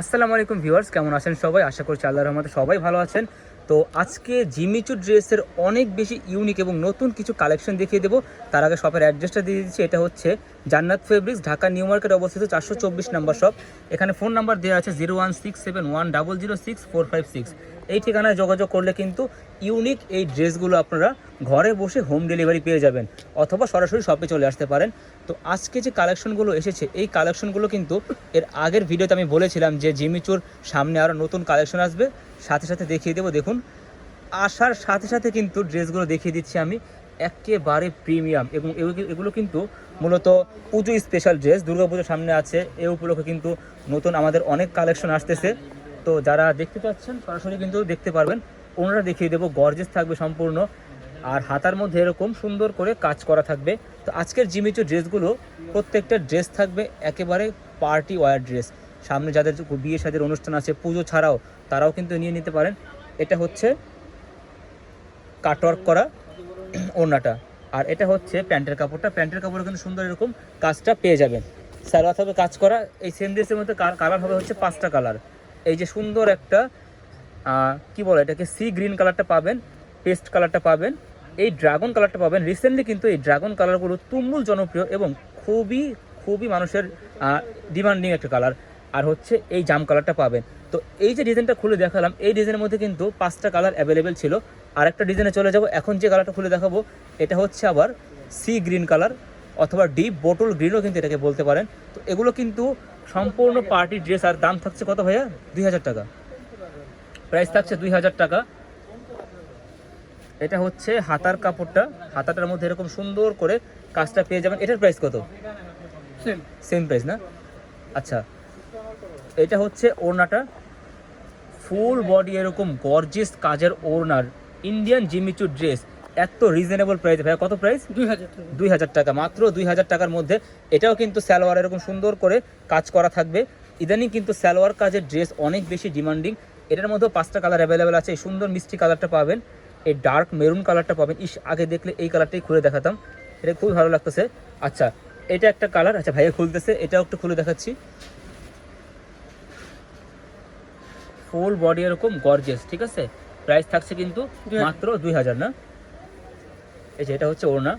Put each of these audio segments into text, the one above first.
আসসালামু আলাইকুম ভিউয়ার্স কেমন আছেন সবাই? আশা করছি আল্লাহর রহমতে সবাই ভালো আছেন। তো আজকে জিমিচু ড্রেসের অনেক বেশি ইউনিক এবং নতুন কিছু কালেকশন দেখিয়ে দেবো। তার আগে শপের অ্যাড্রেসটা দিয়ে দিচ্ছি, এটা হচ্ছে জান্নাত ফেব্রিক্স ঢাকা নিউ মার্কেট অবস্থিত চারশো চব্বিশ নাম্বার শপ এখানে ফোন নাম্বার দেওয়া আছে zero one six seven one double zero six four five six এই ঠিকানায় যোগাযোগ করলে কিন্তু ইউনিক এই ড্রেসগুলো আপনারা ঘরে বসে হোম ডেলিভারি পেয়ে যাবেন অথবা সরাসরি শপে চলে আসতে পারেন। তো আজকে যে কালেকশনগুলো এসেছে, এই কালেকশনগুলো কিন্তু এর আগের ভিডিওতে আমি বলেছিলাম যে জিমিচুর সামনে আরও নতুন কালেকশন আসবে। সাথে সাথে দেখিয়ে দেবো, দেখুন আসার সাথে সাথে কিন্তু ড্রেসগুলো দেখিয়ে দিচ্ছি আমি। একেবারে প্রিমিয়াম এবং এগুলো- কিন্তু মূলত পুজো স্পেশাল ড্রেস দুর্গাপুজোর সামনে আছে। এ উপলক্ষে কিন্তু নতুন আমাদের অনেক কালেকশন আসতেছে। তো যারা দেখতে পাচ্ছেন, সরাসরি কিন্তু দেখতে পারবেন। ওনারা দেখিয়ে দেবো গর্জেস থাকবে সম্পূর্ণ। আর হাতার মধ্যে এরকম সুন্দর করে কাজ করা থাকবে। তো আজকের জিমিচু ড্রেসগুলো, প্রত্যেকটা ড্রেস থাকবে একেবারে পার্টি ওয়ার ড্রেস সামনে যাদের বিয়ে সাদের অনুষ্ঠান আছে, পুজো ছাড়াও তারাও কিন্তু নিয়ে নিতে পারেন। এটা হচ্ছে কাটওয়ার্ক করা ওড়নাটা। আর এটা হচ্ছে প্যান্টের কাপড়টা। প্যান্টের কাপড়ে কিন্তু সুন্দর এরকম কাজটা পেয়ে যাবেন। সালোয়ার হবে কাজ করা, এই সেম ড্রেসের মধ্যে কালার হবে হচ্ছে পাঁচটা কালার এই যে সুন্দর একটা কি বলে এটাকে সি গ্রিন কালারটা পাবেন পেস্ট কালারটা পাবেন। এই ড্রাগন কালারটা পাবেন। রিসেন্টলি কিন্তু এই ড্রাগন কালারগুলো তুমুল জনপ্রিয় এবং খুবই খুবই মানুষের ডিমান্ডিং একটা কালার আর হচ্ছে এই জাম কালারটা পাবেন। তো এই যে ডিজাইনটা খুলে দেখালাম এই ডিজাইনের মধ্যে কিন্তু পাঁচটা কালার অ্যাভেলেবেল ছিল। আর একটা ডিজাইনে চলে যাব। এখন যে কালারটা খুলে দেখাবো এটা হচ্ছে আবার সি গ্রিন কালার অথবা ডিপ বোটল গ্রিনও কিন্তু এটাকে বলতে পারেন। তো এগুলো কিন্তু সম্পূর্ণ পার্টি ড্রেস আর দাম থাকছে কত ভাইয়া? দুই হাজার টাকা। প্রাইস থাকছে দুই হাজার টাকা। এটা হচ্ছে হাতার কাপড়টা। হাতাটার মধ্যে এরকম সুন্দর করে কাজটা পেয়ে যাবেন। এটার প্রাইস কত? সেম সেম প্রাইস না? আচ্ছা। এটা হচ্ছে ওড়নাটা। ফুল বডি এরকম গর্জিয়াস কাজের ওড়নার ইন্ডিয়ান জিমিচু ড্রেস। এত রিজনেবল প্রাইস। ভাইয়া কত প্রাইস? দুই হাজার টাকা। দুই হাজার টাকা মাত্র দুই হাজার টাকার মধ্যে। এটাও কিন্তু সালোয়ার এরকম সুন্দর করে কাজ করা থাকবে। ইদানিং কিন্তু সালোয়ার কাজের ড্রেস অনেক বেশি ডিমান্ডিং। এটার মধ্যেও পাঁচটা কালার অ্যাভেলেবেল আছে। এই সুন্দর মিষ্টি কালারটা পাবেন। এই ডার্ক মেরুন কালারটা পাবেন। ইস আগে দেখলে এই কালারটাই খুলে দেখাতাম। এটা খুবই ভালো লাগতেছে। আচ্ছা এটা একটা কালার। আচ্ছা ভাইয়া খুলতেছে। এটাও একটু খুলে দেখাচ্ছি। ফুল বডি এরকম গর্জেস ঠিক আছে? প্রাইস থাকছে কিন্তু মাত্র দুই হাজার না? এই যে এটা হচ্ছে ওড়না।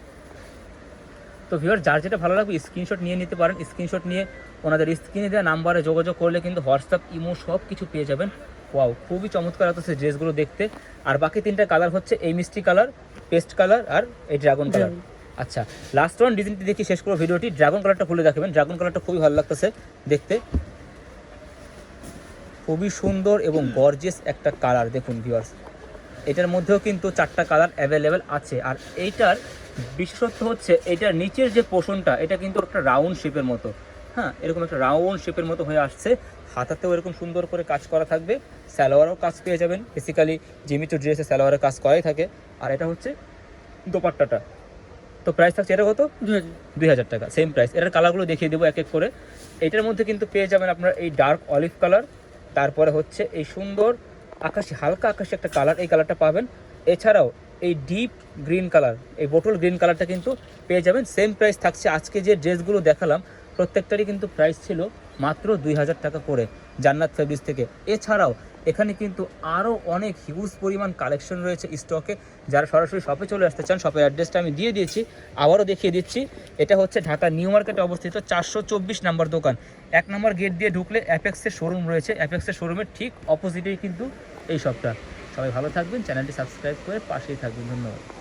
তো ভিউয়ার যার যেটা ভালো লাগবে স্ক্রিনশট নিয়ে নিতে পারেন। স্ক্রিনশট নিয়ে ওনাদের স্ক্রিনে দেওয়া নাম্বারে যোগাযোগ করলে কিন্তু হোয়াটসঅ্যাপ ইমো সব কিছু পেয়ে যাবেন। ওয়াও খুবই চমৎকার লাগতেছে ড্রেসগুলো দেখতে। আর বাকি তিনটা কালার হচ্ছে এই মিষ্টি কালার পেস্ট কালার আর এই ড্রাগন কালার আচ্ছা লাস্ট ওয়ান ডিজাইনটি দেখি শেষ করব ভিডিওটি। ড্রাগন কালারটা খুলে দেখাবেন। ড্রাগন কালারটা খুবই ভালো লাগতেছে দেখতে। খুবই সুন্দর এবং গর্জেস একটা কালার দেখুন ভিউয়ার্স এটার মধ্যেও কিন্তু চারটা কালার অ্যাভেলেবেল আছে। আর এইটার বিশেষত্ব হচ্ছে এটার নিচের যে পোষণটা এটা কিন্তু একটা রাউন্ড শেপের মতো। হ্যাঁ এরকম একটা রাউন্ড শেপের মতো হয়ে আসছে। হাতাতেও এরকম সুন্দর করে কাজ করা থাকবে। স্যালোয়ারও কাজ পেয়ে যাবেন। বেসিক্যালি জিমিচু ড্রেসে স্যালোয়ারের কাজ করাই থাকে। আর এটা হচ্ছে দোপাট্টাটা। তো প্রাইস থাকছে এটা কত? হাজার। দুই হাজার টাকা। সেম প্রাইস এটার কালারগুলো দেখিয়ে দেবো এক এক করে। এটার মধ্যে কিন্তু পেয়ে যাবেন আপনার এই ডার্ক অলিভ কালার তারপরে হচ্ছে এই সুন্দর আকাশি, হালকা আকাশি একটা কালার এই কালারটা পাবেন। এছাড়াও এই ডিপ গ্রিন কালার এই বোটল গ্রিন কালারটা কিন্তু পেয়ে যাবেন। সেম প্রাইস থাকছে। আজকে যে ড্রেসগুলো দেখালাম, প্রত্যেকটারই কিন্তু প্রাইস ছিল মাত্র দুই হাজার টাকা করে জান্নাত ফেব্রিক্স থেকে। এছাড়াও এখানে কিন্তু আরও অনেক হিউজ পরিমাণ কালেকশন রয়েছে স্টকে যারা সরাসরি শপে চলে আসতে চান শপের অ্যাড্রেসটা আমি দিয়ে দিয়েছি, আবারও দেখিয়ে দিচ্ছি। এটা হচ্ছে ঢাকা নিউ মার্কেটে অবস্থিত চারশো চব্বিশ নাম্বার দোকান। এক নম্বর গেট দিয়ে ঢুকলে অ্যাপেক্সের শোরুম রয়েছে। অ্যাপেক্সের শোরুমের ঠিক অপোজিটেই কিন্তু এই শপটা সবাই ভালো থাকবেন চ্যানেলটি সাবস্ক্রাইব করে পাশেই থাকবেন। ধন্যবাদ।